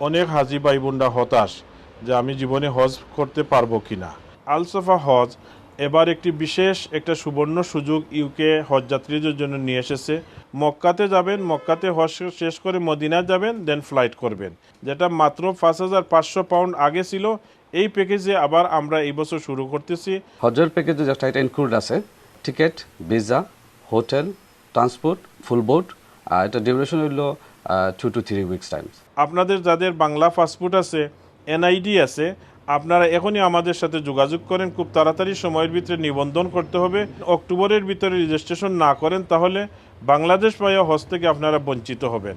অনেক হাজি ভাই বোনরা হতাশ যে আমি জীবনে হজ করতে পারব কিনা। আলসফা হজ এবার একটি বিশেষ একটা সুবর্ণ সুযোগ ইউকে হজ যাত্রীদের জন্য নিয়ে এসেছে। মক্কাতে যাবেন, মক্কাতে হজ শেষ করে মদিনা যাবেন দেন ফ্লাইট করবেন। যেটা মাত্র পাঁচ হাজার পাঁচশো পাউন্ড আগে ছিল, এই প্যাকেজে আবার আমরা এই বছর শুরু করতেছি। হজের প্যাকেজে যেটা এটা ইনক্লুড আছে। Ticket visa hotel transport full boat আর এটা ডিউরেশন হইল two two three weeks time আপনাদের যাদের বাংলা পাসপোর্ট আছে এনআইডি আছে আপনারা এখনই আমাদের সাথে যোগাযোগ করেন খুব তাড়াতাড়ি সময়ের ভিতরে নিবন্ধন করতে হবে। অক্টোবরের ভিতরে রেজিস্ট্রেশন না করেন তাহলে বাংলাদেশ পাইয়া হজ থেকে আপনারা বঞ্চিত হবেন।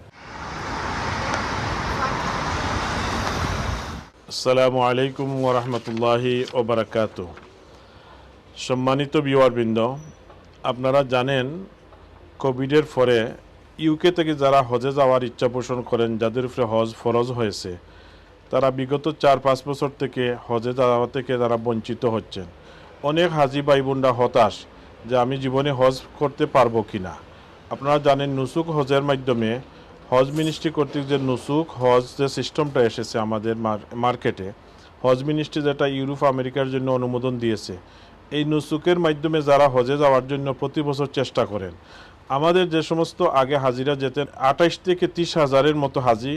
আসসালামু আলাইকুম ওরহমতুল্লাহি ওবরাকাতু সম্মানিত বিওয়ারবৃন্দ আপনারা জানেন কোভিডের পরে ইউকে থেকে যারা হজে যাওয়ার ইচ্ছা পোষণ করেন, যাদের উপরে হজ ফরজ হয়েছে, তারা বিগত চার পাঁচ বছর থেকে হজে যাওয়া থেকে তারা বঞ্চিত হচ্ছেন। অনেক হাজি ভাই বোনরা হতাশ যে আমি জীবনে হজ করতে পারব কি না আপনারা জানেন, নুসুক হজের মাধ্যমে হজ মিনিস্ট্রি কর্তৃক যে নুসুক হজ যে সিস্টেমটা এসেছে আমাদের মার্কেটে হজ মিনিস্ট্রি যেটা ইউরোপ, আমেরিকার জন্য অনুমোদন দিয়েছে, এই নুসুকের মাধ্যমে যারা হজে যাওয়ার জন্য প্রতি বছর চেষ্টা করেন। আমাদের যে সমস্ত আগে হাজিরা যেতেন আঠাইশ থেকে তিরিশ হাজারের মতো হাজি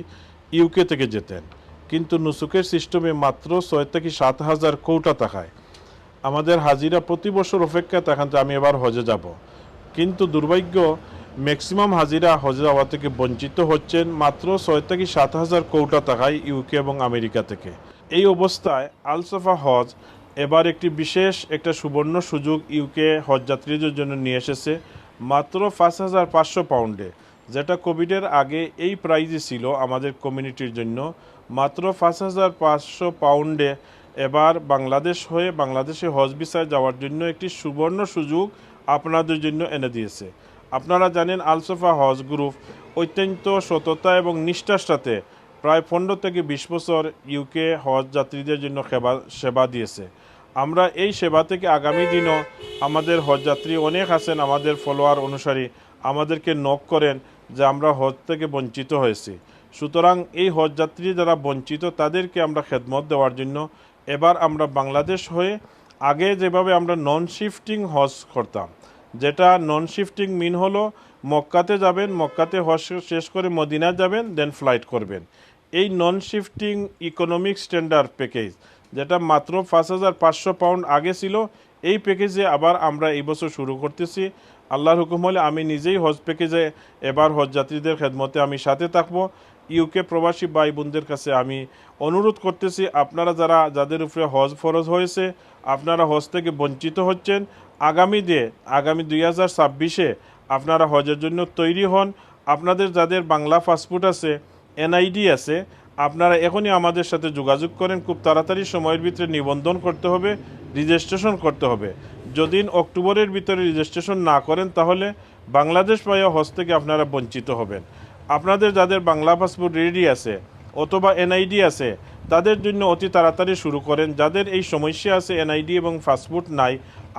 ইউকে থেকে যেতেন। কিন্তু নুসুকের সিস্টেমে মাত্র ছয় থেকে সাত হাজার কৌটা টাকায় আমাদের হাজিরা প্রতি বছর অপেক্ষা থাকেন আমি এবার হজে যাব। কিন্তু দুর্ভাগ্য ম্যাক্সিমাম হাজিরা হজে যাওয়া থেকে বঞ্চিত হচ্ছেন মাত্র ছয় থেকে সাত হাজার কৌটা টাকায় ইউকে এবং আমেরিকা থেকে। এই অবস্থায় আলসফা হজ এবার একটি বিশেষ একটা সুবর্ণ সুযোগ ইউকে হজ যাত্রীদের জন্য নিয়ে এসেছে। মাত্র পাঁচ হাজার পাঁচশো পাউন্ডে, যেটা কোভিডের আগে এই প্রাইজই ছিল আমাদের কমিউনিটির জন্য। মাত্র পাঁচ হাজার পাঁচশো পাউন্ডে এবার বাংলাদেশ হয়ে বাংলাদেশে হজ ভিসায় যাওয়ার জন্য একটি সুবর্ণ সুযোগ আপনাদের জন্য এনে দিয়েছে। আপনারা জানেন আলসোফা হজ গ্রুপ অত্যন্ত সততা এবং নিষ্ঠার সাথে প্রায় পনেরো থেকে বিশ বছর ইউকে হজ যাত্রীদের জন্য সেবা সেবা দিয়েছে। আমরা এই সেবা থেকে আগামী দিনও আমাদের হজযাত্রী অনেক আছেন আমাদের ফলোয়ার অনুসারী আমাদেরকে নক করেন যে আমরা হজ থেকে বঞ্চিত হয়েছি। সুতরাং এই হজযাত্রী যারা বঞ্চিত, তাদেরকে আমরা খেদমত দেওয়ার জন্য এবার আমরা বাংলাদেশ হয়ে আগে যেভাবে আমরা নন শিফটিং হজ করতাম, যেটা নন শিফটিং মিন হলো মক্কাতে যাবেন, মক্কাতে হজ শেষ করে মদিনা যাবেন দেন ফ্লাইট করবেন। এই non shifting economic standard package যেটা মাত্র পাঁচ হাজার পাঁচশো পাউন্ড আগে ছিল, এই প্যাকেজে আবার আমরা এই বছর শুরু করতেছি। আল্লাহর হুকুম হলে আমি নিজেই হজ প্যাকেজে এবার হজ যাত্রীদের খেদমতে আমি সাথে থাকব। ইউকে প্রবাসী ভাই বোনদের কাছে আমি অনুরোধ করতেছি, আপনারা যারা, যাদের উপরে হজ ফরজ হয়েছে, আপনারা হজ থেকে বঞ্চিত হচ্ছেন, আগামী দিয়ে আগামী দুই হাজার ছাব্বিশে আপনারা হজের জন্য তৈরি হন। আপনাদের যাদের বাংলা পাসপোর্ট আছে এনআইডি আছে আপনারা এখনই আমাদের সাথে যোগাযোগ করেন। খুব তাড়াতাড়ি সময়ের ভিতরে নিবন্ধন করতে হবে, রেজিস্ট্রেশন করতে হবে। যদি অক্টোবরের ভিতরে রেজিস্ট্রেশন না করেন, তাহলে বাংলাদেশ পাইয়া হজ থেকে আপনারা বঞ্চিত হবেন। আপনাদের যাদের বাংলা পাসপোর্ট রেডি আছে অথবা এনআইডি আছে, তাদের জন্য অতি তাড়াতাড়ি শুরু করেন। যাদের এই সমস্যা আছে এনআইডি এবং পাসপোর্ট নাই,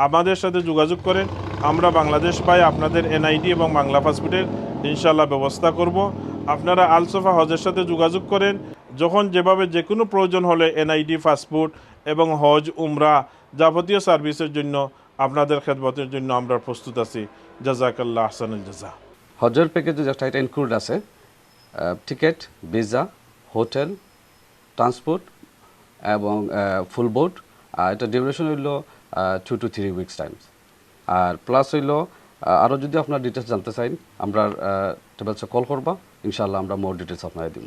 আমাদের সাথে যোগাযোগ করেন। আমরা বাংলাদেশ পাই আপনাদের এনআইডি এবং বাংলা পাসপোর্টের ইনশাল্লাহ ব্যবস্থা করব। আপনারা আলসোফা হজের সাথে যোগাযোগ করেন। যখন যেভাবে যে কোনো প্রয়োজন হলে এনআইডি, পাসপোর্ট এবং হজ, উমরা যাবতীয় সার্ভিসের জন্য আপনাদের খেদমতের জন্য আমরা প্রস্তুত আছি। জাজাকাল্লাহ আহসানুল জাজা। হজের প্যাকেজে যেটা এটা ইনক্লুড আছে। টিকিট ভিসা হোটেল ট্রান্সপোর্ট এবং ফুল বোট আর এটা ডিউরেশন হইল two two three weeks time আর প্লাস হইল আরও যদি আপনার ডিটেলস জানতে চান আমরা টেবিলসে কল করবা। ইনশাল্লাহ আমরা মোর ডিটেলস আপনাকে দিব।